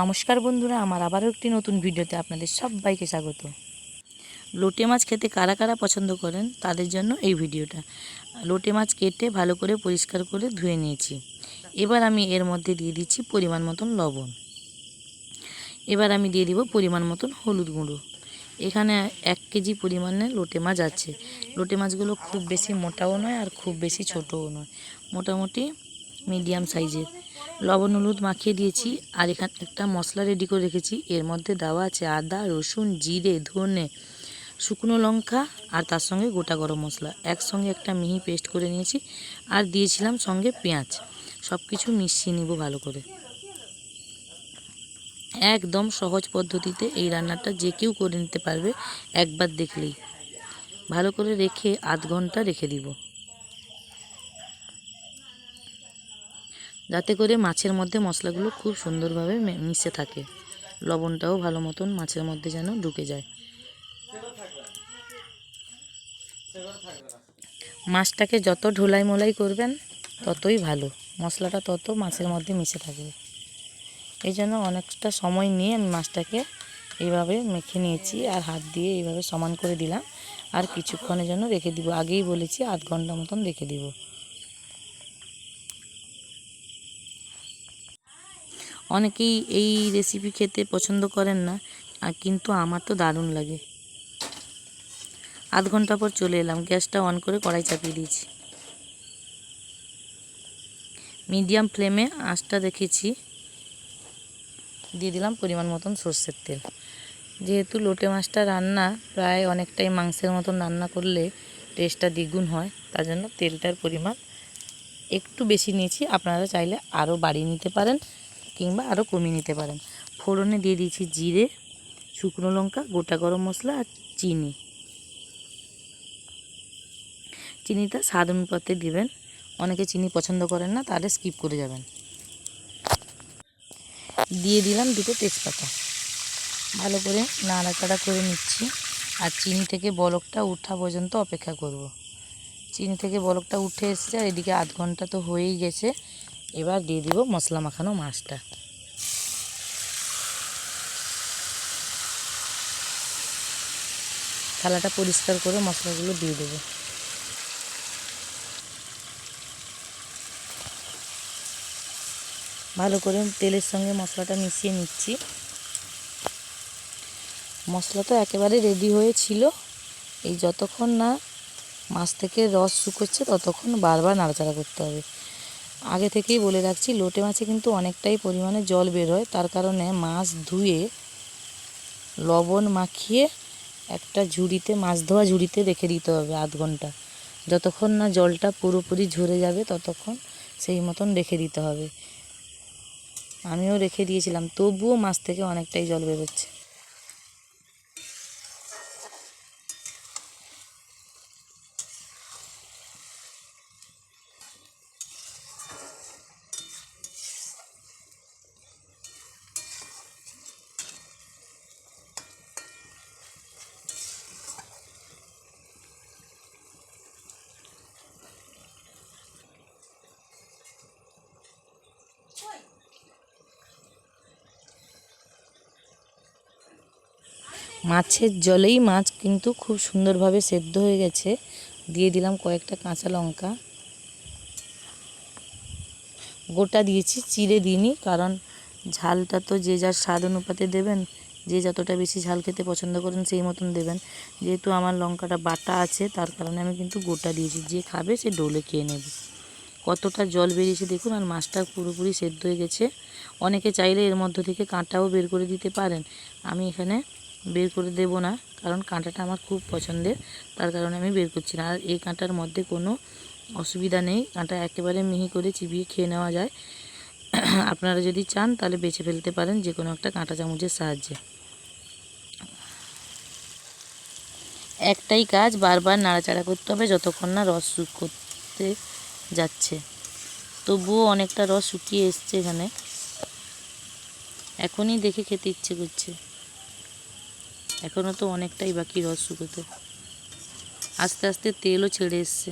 নমস্কার বন্ধুরা, আমার আবারও একটি নতুন ভিডিওতে আপনাদের সবাইকে স্বাগত। লোটে মাছ খেতে কারা কারা পছন্দ করেন তাদের জন্য এই ভিডিওটা। লোটে মাছ কেটে ভালো করে পরিষ্কার করে ধুয়ে নিয়েছি। এবার আমি এর মধ্যে দিয়ে দিচ্ছি পরিমাণ মতন লবণ। এবার আমি দিয়ে দিব পরিমাণ মতন হলুদ গুঁড়ো। এখানে এক কেজি পরিমাণে লোটে মাছ আছে। লোটে মাছগুলো খুব বেশি মোটাও নয় আর খুব বেশি ছোটও নয়। মোটামুটি মিডিয়াম সাইজের। লবণ, হলুদ মাখিয়ে দিয়েছি আর এখানে একটা মশলা রেডি করে রেখেছি। এর মধ্যে দেওয়া আছে আদা, রসুন, জিরে, ধনে, শুকনো লঙ্কা আর তার সঙ্গে গোটা গরম মশলা। একসঙ্গে একটা মিহি পেস্ট করে নিয়েছি আর দিয়েছিলাম সঙ্গে পেঁয়াজ। সব কিছু মিশিয়ে নিব ভালো করে। একদম সহজ পদ্ধতিতে এই রান্নাটা যে কেউ করে নিতে পারবে একবার দেখলেই। ভালো করে রেখে আধ ঘণ্টা রেখে দিব। যাতে করে মাছের মধ্যে মশলাগুলো খুব সুন্দরভাবে মিশে থাকে। লবণটাও ভালো মতন মাছের মধ্যে যেন ঢুকে যায়। মাছটাকে যত ঢোলাই মোলাই করবেন, ততই ভালো। মশলাটা তত মাছের মধ্যে মিশে থাকবে। এই জন্য অনেকটা সময় নিয়ে আমি মাছটাকে এইভাবে মেখে নিয়েছি আর হাত দিয়ে এইভাবে সমান করে দিলাম। আর কিছুক্ষণের জন্য রেখে দিব। আগেই বলেছি, আধ ঘণ্টা মতন রেখে দিব। অনেকেই এই রেসিপি খেতে পছন্দ করেন না কিন্তু আমার তো দারুণ লাগে। আধ ঘণ্টা পর চলে এলাম, গ্যাসটা অন করে কড়াই চাপিয়ে দিয়েছি। মিডিয়াম ফ্লেমে আঁচটা দেখেছি দিয়ে দিলাম পরিমাণ মতন সর্ষের তেল। যেহেতু লোটে মাছটা রান্না, প্রায় অনেকটাই মাংসের মতন রান্না করলে টেস্টটা দ্বিগুণ হয়, তার জন্য তেলটার পরিমাণ একটু বেশি নিয়েছি। আপনারা চাইলে আরও বাড়িয়ে নিতে পারেন। কিংবা আরও কমিয়ে নিতে পারেন। ফোড়নে দিয়ে দিয়েছি জিরে, শুকনো লঙ্কা, গোটা গরম মশলা আর চিনি। চিনিটা স্বাদ অনুপাতে দিবেন। অনেকে চিনি পছন্দ করেন না, তাহলে স্কিপ করে যাবেন। দিয়ে দিলাম দুটো তেজপাতা। ভালো করে নাড়াচাড়া করে নিচ্ছি আর চিনি থেকে বলকটা উঠা পর্যন্ত অপেক্ষা করব। চিনি থেকে বলকটা উঠে এসছে আর এদিকে আধ ঘণ্টা তো হয়েই গেছে। এবার দিয়ে দিব মশলা মাখানো মাছটা। থালাটা পরিষ্কার করে মশলাগুলো দিয়ে দেবো। ভালো করে তেলের সঙ্গে মশলাটা মিশিয়ে নিচ্ছি। মশলা তো একেবারে রেডি হয়েছিল এই যতক্ষণ না মাছ থেকে রস শুকোচ্ছে ততক্ষণ বারবার নাড়াচাড়া করতে হবে। আগে থেকেই বলে রাখছি, লোটে মাছে কিন্তু অনেকটাই পরিমাণে জল বের হয়। তার কারণে মাছ ধুয়ে, লবণ মাখিয়ে একটা ঝুড়িতে, মাছ ধোয়া ঝুড়িতে রেখে দিতে হবে আধ ঘণ্টা। যতক্ষণ না জলটা পুরোপুরি ঝরে যাবে, ততক্ষণ সেই মতন রেখে দিতে হবে। আমিও রেখে দিয়েছিলাম, তবুও মাছ থেকে অনেকটাই জল বেরোচ্ছে। মাছের জলেই মাছ কিন্তু খুব সুন্দরভাবে সেদ্ধ হয়ে গেছে। দিয়ে দিলাম কয়েকটা কাঁচা লঙ্কা। গোটা দিয়েছি, চিড়ে দিইনি, কারণ ঝালটা তো যে যার স্বাদ অনুপাতে দেবেন, যে যতটা বেশি ঝাল খেতে পছন্দ করেন সেই মতন দেবেন। যেহেতু আমার লঙ্কাটা বাটা আছে, তার কারণে আমি কিন্তু গোটা দিয়েছি, যে খাবে সে ডোলে খেয়ে নেবে। কতটা জল বেরিয়েছে দেখুন, আর মাছটা পুরোপুরি সেদ্ধ হয়ে গেছে। অনেকে চাইলে এর মধ্য থেকে কাঁটাও বের করে দিতে পারেন। আমি এখানে বের করে দেব না, কারণ কাঁটাটা আমার খুব পছন্দের, তার কারণে আমি বের করছি না। আর এই কাঁটার মধ্যে কোনো অসুবিধা নেই, কাঁটা একেবারে মিহি করে চিবিয়ে খেয়ে নেওয়া যায়। আপনারা যদি চান, তাহলে বেছে ফেলতে পারেন যে কোনো একটা কাঁটা চামচের সাহায্যে। একটাই কাজ বারবার নাড়াচাড়া করতে হবে যতক্ষণ না রস শুক করতে যাচ্ছে। তবুও অনেকটা রস শুকিয়ে এসছে এখানে। এখনই দেখে খেতে ইচ্ছে করছে। এখনও তো অনেকটাই বাকি রস শুকোতে আস্তে আস্তে তেলও ছেড়ে এসছে।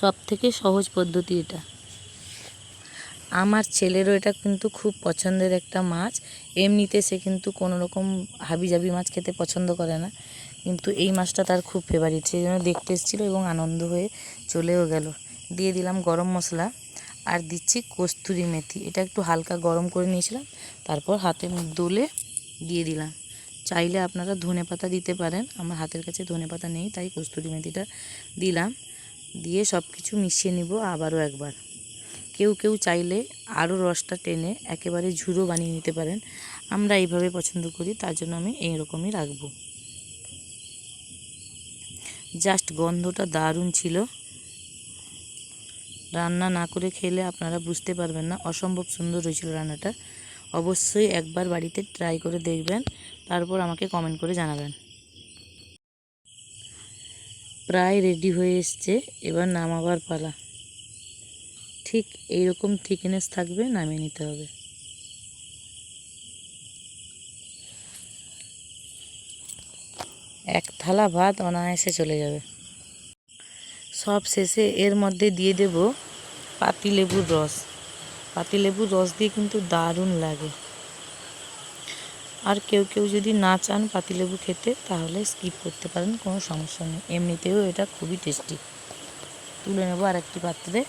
সব থেকে সহজ পদ্ধতি এটা। আমার ছেলেরও এটা কিন্তু খুব পছন্দের একটা মাছ। এমনিতে সে কিন্তু কোনো রকম হাবিজাবি মাছ খেতে পছন্দ করে না। কিন্তু এই মাছটা তার খুব ফেভারিট সেই জন্য দেখতে এসেছিল এবং আনন্দ হয়ে চলেও গেল। দিয়ে দিলাম গরম মশলা আর দিচ্ছি কস্তুরি মেথি। এটা একটু হালকা গরম করে নিয়েছিলাম। তারপর হাতে দোলে দিয়ে দিলাম। চাইলে আপনারা ধনে পাতা দিতে পারেন। আমার হাতের কাছে ধনে পাতা নেই, তাই কস্তুরি মেথিটা দিলাম। দিয়ে সব কিছু মিশিয়ে নিব আবারও একবার। কেউ কেউ চাইলে আরও রসটা টেনে একেবারে ঝুড়ো বানিয়ে নিতে পারেন। আমরা এইভাবে পছন্দ করি, তার জন্য আমি এইরকমই রাখব। জাস্ট গন্ধটা দারুণ ছিল। রান্না না করে খেলে আপনারা বুঝতে পারবেন না, অসম্ভব সুন্দর হয়েছিল রান্নাটা। অবশ্যই একবার বাড়িতে ট্রাই করে দেখবেন, তারপর আমাকে কমেন্ট করে জানাবেন। প্রায় রেডি হয়ে এসছে, এবার নামাবার পালা। ঠিক এইরকম থিকনেস থাকবে, নামিয়ে নিতে হবে। এক থালা ভাত অনায়াসে চলে যাবে। সব শেষে এর মধ্যে দিয়ে দেব পাতিলেবুর রস। পাতিলেবুর রস দিয়ে কিন্তু দারুণ লাগে। আর কেউ কেউ যদি না চান পাতিলেবু খেতে, তাহলে স্কিপ করতে পারেন, কোনো সমস্যা নেই। এমনিতেও এটা খুবই টেস্টি তুলে নেব আর একটি পাত্রে।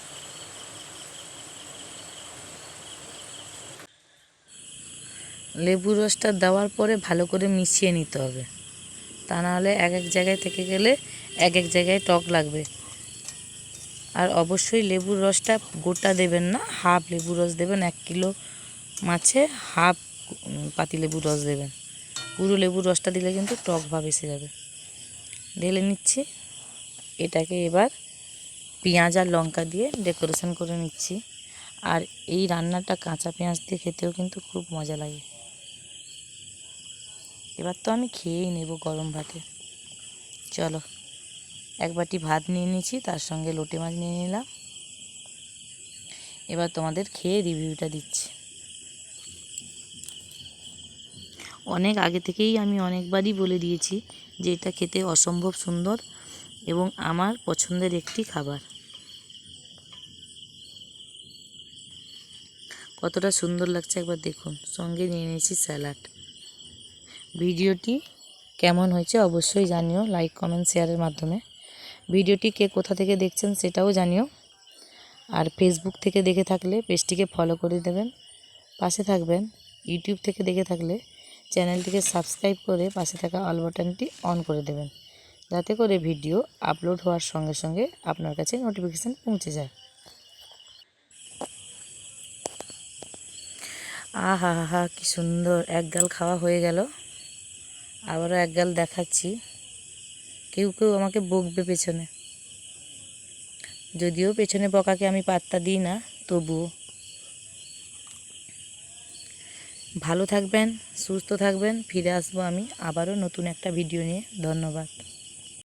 লেবু রসটা দেওয়ার পরে ভালো করে মিশিয়ে নিতে হবে। তা নাহলে এক এক জায়গায় থেকে গেলে এক এক জায়গায় টক লাগবে। আর অবশ্যই লেবুর রসটা গোটা দেবেন না, হাফ লেবুর রস দেবেন, এক কিলো মাছে হাফ পাতি লেবুর রস দেবেন। পুরো লেবুর রসটা দিলে কিন্তু টক ভাব এসে যাবে। ঢেলে নিচ্ছি, এটাকে এবার পেঁয়াজ আর লঙ্কা দিয়ে ডেকোরেশন করে নিচ্ছি। আর এই রান্নাটা কাঁচা পেঁয়াজ দিয়ে খেতেও কিন্তু খুব মজা লাগে। এবার তো আমি খেয়েই নেব গরম ভাতে। চলো। এক বাটি ভাত নিয়ে নিয়েছি, তার সঙ্গে লোটে মাছ নিয়ে নিলাম। এবার তোমাদের খেয়ে রিভিউটা দিচ্ছি। অনেক আগে থেকেই আমি অনেকবারই বলে দিয়েছি যে এটা খেতে অসম্ভব সুন্দর এবং আমার পছন্দের একটি খাবার। কতটা সুন্দর লাগছে একবার দেখুন। সঙ্গে নিয়ে নিয়েছি স্যালাড। ভিডিওটি কেমন হয়েছে অবশ্যই জানিও, লাইক, কমেন্ট, শেয়ারের মাধ্যমে। ভিডিওটি কে কোথা থেকে দেখছেন সেটাও জানিও। আর ফেসবুক থেকে দেখে থাকলে পেজটিকে ফলো করে দেবেন। পাশে থাকবেন। ইউটিউব থেকে দেখে থাকলে চ্যানেলটিকে সাবস্ক্রাইব করে পাশে থাকা অল বাটনটি অন করে দেবেন। যাতে করে ভিডিও আপলোড হওয়ার সঙ্গে সঙ্গে আপনার কাছে নোটিফিকেশান পৌঁছে যায়। আহা হা হা কি সুন্দর। এক গাল খাওয়া হয়ে গেল। আবারও এক গাল দেখাচ্ছি। কেউ কেউ আমাকে বকবে পেছনে। যদিও পেছনে বকাকে আমি পাত্তা দিই না, তবুও। ভালো থাকবেন, সুস্থ থাকবেন, ফিরে আসব আমি আবারও নতুন একটা ভিডিও নিয়ে। ধন্যবাদ।